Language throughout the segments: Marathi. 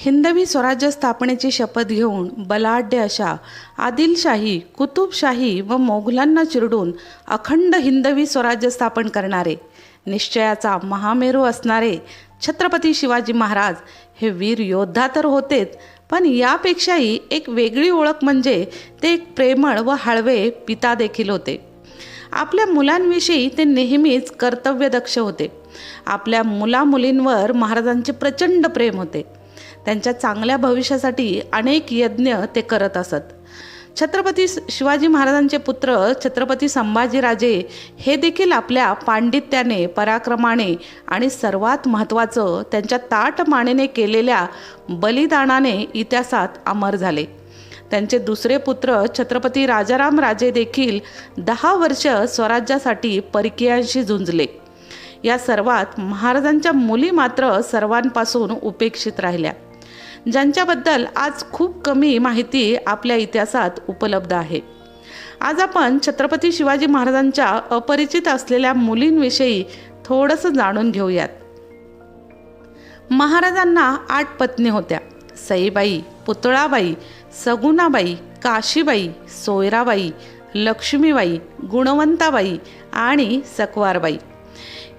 हिंदवी स्वराज्य स्थापनेची शपथ घेऊन बलाढ्य अशा आदिलशाही कुतुबशाही व मोघलांना चिरडून अखंड हिंदवी स्वराज्य स्थापन करणारे निश्चयाचा महामेरू असणारे छत्रपती शिवाजी महाराज हे वीर योद्धा तर होतेच पण यापेक्षाही एक वेगळी ओळख म्हणजे ते एक प्रेमळ व हळवे पिता देखील होते. आपल्या मुलांविषयी ते नेहमीच कर्तव्यदक्ष होते. आपल्या मुलामुलींवर महाराजांचे प्रचंड प्रेम होते. त्यांच्या चांगल्या भविष्यासाठी अनेक यज्ञ ते करत असत. छत्रपती शिवाजी महाराजांचे पुत्र छत्रपती संभाजीराजे हे देखील आपल्या पांडित्याने पराक्रमाने आणि सर्वात महत्त्वाचं त्यांच्या ताट मानेने केलेल्या बलिदानाने इतिहासात अमर झाले. त्यांचे दुसरे पुत्र छत्रपती राजाराम राजे देखील दहा वर्ष स्वराज्यासाठी परकीयांशी झुंजले. या सर्वात महाराजांच्या मुली मात्र सर्वांपासून उपेक्षित राहिल्या. ज्यांच्याबद्दल आज खूप कमी माहिती आपल्या इतिहासात उपलब्ध आहे. आज आपण छत्रपती शिवाजी महाराजांच्या अपरिचित असलेल्या मुलींविषयी थोडंसं जाणून घेऊयात. महाराजांना आठ पत्नी होत्या. सईबाई पुतळाबाई सगुणाबाई काशीबाई सोयराबाई लक्ष्मीबाई गुणवंताबाई आणि सकवारबाई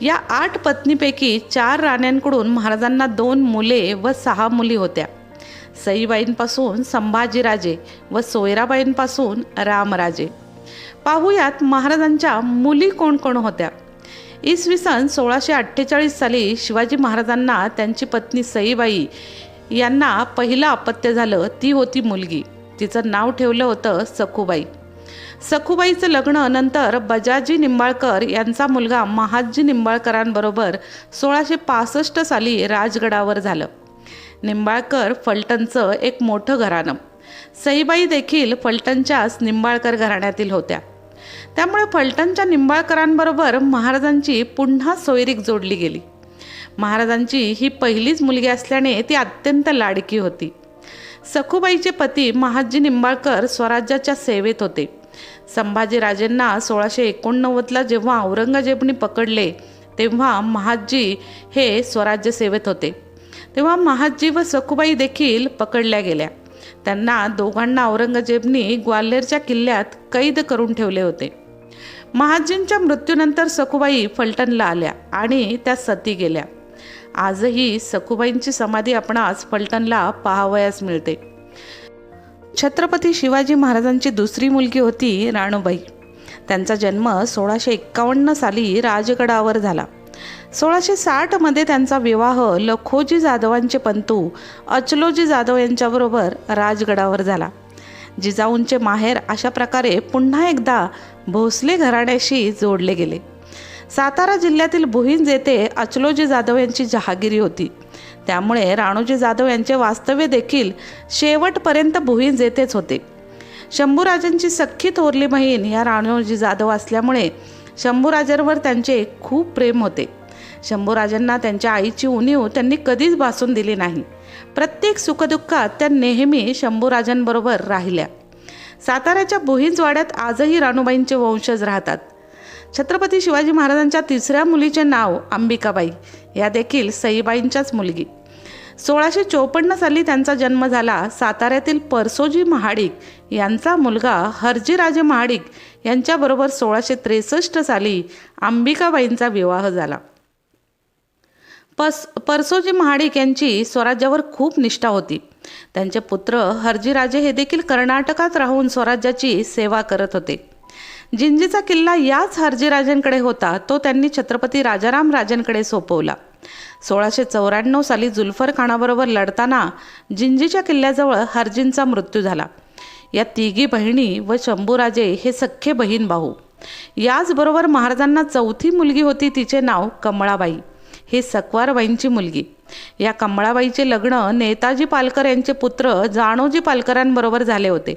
या आठ पत्नीपैकी चार राण्यांकडून महाराजांना दोन मुले व सहा मुली होत्या. सईबाईंपासून संभाजीराजे व सोयराबाईंपासून रामराजे. पाहूयात महाराजांच्या मुली कोण कोण होत्या? इसवी सन सोळाशे अठ्ठेचाळीस साली शिवाजी महाराजांना त्यांची पत्नी सईबाई यांना पहिलं अपत्य झालं. ती होती मुलगी. तिचं नाव ठेवलं होतं सखूबाई. सखूबाईचं लग्न नंतर बजाजी निंबाळकर यांचा मुलगा महादजी निंबाळकरांबरोबर सोळाशे पासष्ट साली राजगडावर झालं. निंबाळकर फलटणचं एक मोठं घराणं. सईबाई देखील फलटणच्याच निंबाळकर घराण्यातील होत्या. त्यामुळे फलटणच्या निंबाळकरांबरोबर महाराजांची पुन्हा सोयरीक जोडली गेली. महाराजांची ही पहिलीच मुलगी असल्याने ती अत्यंत लाडकी होती. सखूबाईचे पती महादजी निंबाळकर स्वराज्याच्या सेवेत होते. संभाजीराजेंना सोळाशे एकोणनव्वदला जेव्हा औरंगजेबने पकडले तेव्हा महादजी हे स्वराज्य सेवेत होते. तेव्हा महाजी व सखुबाई देखील पकडल्या गेल्या. त्यांना दोघांना औरंगजेबनी ग्वाल्हेरच्या किल्ल्यात कैद करून ठेवले होते. महाजींच्या मृत्यूनंतर सखुबाई फलटणला आल्या आणि त्या सती गेल्या. आजही सखूबाईंची समाधी आपणास फलटणला पाहावयास मिळते. छत्रपती शिवाजी महाराजांची दुसरी मुलगी होती राणूबाई. त्यांचा जन्म सोळाशे एक्कावन्न साली राजगडावर झाला. सोळाशे साठमध्ये त्यांचा विवाह लखोजी जाधवांचे पंतू अचलोजी जाधव यांच्याबरोबर राजगडावर झाला. जिजाऊंचे माहेर अशा प्रकारे पुन्हा एकदा भोसले घराण्याशी जोडले गेले. सातारा जिल्ह्यातील भुईंज येथे अचलोजी जाधव यांची जहागिरी होती. त्यामुळे राणोजी जाधव यांचे वास्तव्य देखील शेवटपर्यंत भुईंज येथेच होते. शंभूराजांची सख्खी थोरली बहीण या राणोजी जाधव असल्यामुळे शंभूराजांवर त्यांचे खूप प्रेम होते. शंभूराजांना त्यांच्या आईची उणीव त्यांनी कधीच भासून दिली नाही. प्रत्येक सुखदुःखात त्या नेहमी शंभूराजांबरोबर राहिल्या. साताऱ्याच्या बोहिंजवाड्यात आजही राणूबाईंचे वंशज राहतात. छत्रपती शिवाजी महाराजांच्या तिसऱ्या मुलीचे नाव अंबिकाबाई. या देखील सईबाईंच्याच मुलगी. सोळाशे चोपन्न साली त्यांचा जन्म झाला साताऱ्यातील परसोजी महाडिक यांचा मुलगा हरजीराजे महाडिक यांच्याबरोबर सोळाशे त्रेसष्ट साली अंबिकाबाईंचा विवाह झाला. पस परसोजी महाडिक यांची स्वराज्यावर खूप निष्ठा होती. त्यांचे पुत्र हरजीराजे हे देखील कर्नाटकात राहून स्वराज्याची सेवा करत होते. जिंजीचा किल्ला याच हरजीराजांकडे होता तो त्यांनी छत्रपती राजाराम राजांकडे सोपवला. सोळाशे चौऱ्याण्णव साली जुल्फर खानाबरोबर लढताना जिंजीच्या किल्ल्याजवळ हरजींचा मृत्यू झाला. या तिघी बहिणी व शंभूराजे हे सख्खे बहीण भाऊ. याचबरोबर महाराजांना चौथी मुलगी होती तिचे नाव कमळाबाई. ही सकवारबाईंची मुलगी. या कमळाबाईचे लग्न नेताजी पालकर यांचे पुत्र जानोजी पालकरांबरोबर झाले होते.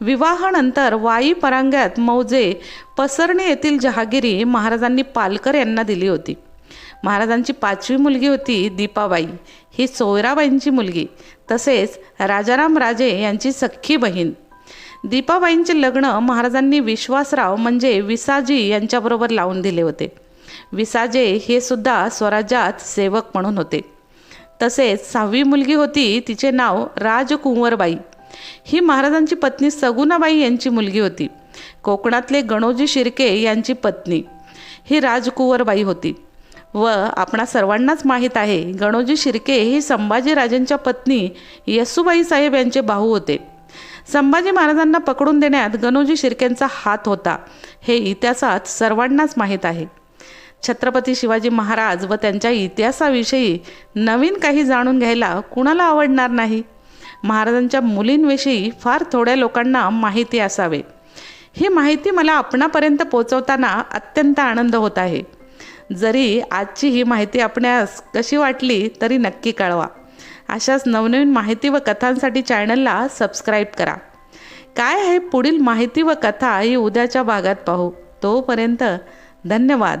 विवाहानंतर वाई परांग्यात मौजे पसरणे येथील जहागिरी महाराजांनी पालकर यांना दिली होती. महाराजांची पाचवी मुलगी होती दीपाबाई. ही सोयराबाईंची मुलगी. तसेच राजाराम राजे यांची सख्खी बहीण. दीपाबाईंचे लग्न महाराजांनी विश्वासराव म्हणजे विसाजी यांच्याबरोबर लावून दिले होते. विसाजे हे सुद्धा स्वराज्यात सेवक म्हणून होते. तसेच सहावी मुलगी होती तिचे नाव राजकुंवरबाई. ही महाराजांची पत्नी सगुणाबाई यांची मुलगी होती. कोकणातले गणोजी शिर्के यांची पत्नी. ही राजकुंवरबाई होती. व आपणा सर्वांनाच माहीत आहे गणोजी शिर्के ही संभाजीराजांच्या पत्नी येसुबाई साहेब यांचे भाऊ होते. संभाजी महाराजांना पकडून देण्यात गणोजी शिर्केंचा हात होता. हे इतिहासात सर्वांनाच माहीत आहे. छत्रपती शिवाजी महाराज व त्यांच्या इतिहासाविषयी नवीन काही जाणून घ्यायला कुणाला आवडणार नाही? महाराजांच्या मुलींविषयी फार थोड्या लोकांना माहिती असावे. ही माहिती मला आपणापर्यंत पोचवताना अत्यंत आनंद होत आहे. जरी आजची ही माहिती आपणास कशी वाटली तरी नक्की कळवा. अशाच नवनवीन माहिती व कथांसाठी चॅनलला सबस्क्राईब करा. काय आहे पुढील माहिती व कथा ही उद्याच्या भागात पाहू. तोपर्यंत धन्यवाद.